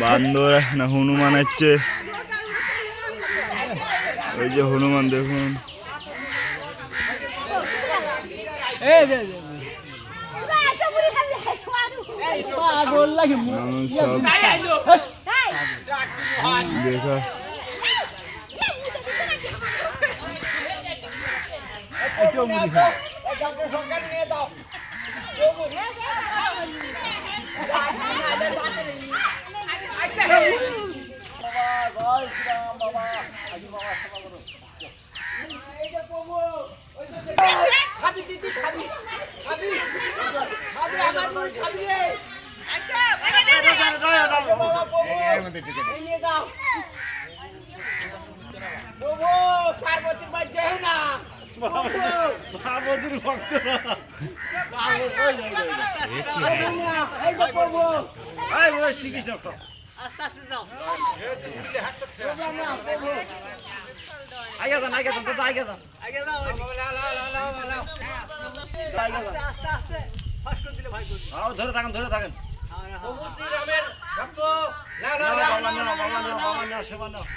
বান্দর না হনুমান হচ্ছে ওই যে হনুমান দেখুন। মানুষ সব দেখা খাবি দিদি খাবি খাবি খাবি আমার মুড়ি খাবি রে এই নিয়ে ভক্ত প্রভু আগে যান আগে যান দাদা আগে যান আস্তে আস্তে ফাস্ট করে দিলে ভাই আও ধরে থাকেন ধরে থাকেন প্রভু শ্রীরামের ভক্ত না না না বাবা নাও, বাবা নাও, বাবা নাও, সেবা। নাও বাবা, সেবা নাও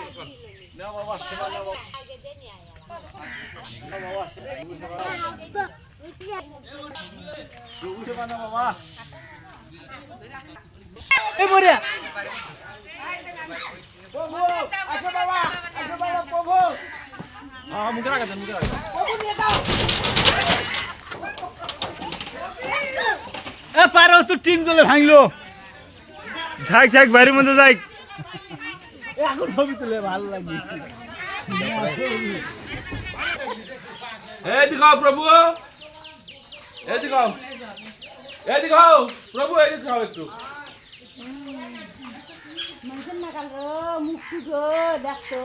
বাবা। নাও বাবা, সেবা- সেবা নাও বাবা। বাবা আসো বাবা প্রভু হ্যাঁ, হ্যাঁ, মুখে রাখা মুখে এ পারো তো টিনগুলো ভাঙলো। থাক থাক বাড়ির মধ্যে থাক এখন ছবি তুলে ভালো লাগে। এদিকে আও প্রভু। এদিকে আও। এদিকে আও। প্রভু এদিকে আও একটু। মুক্তি গো দেখতো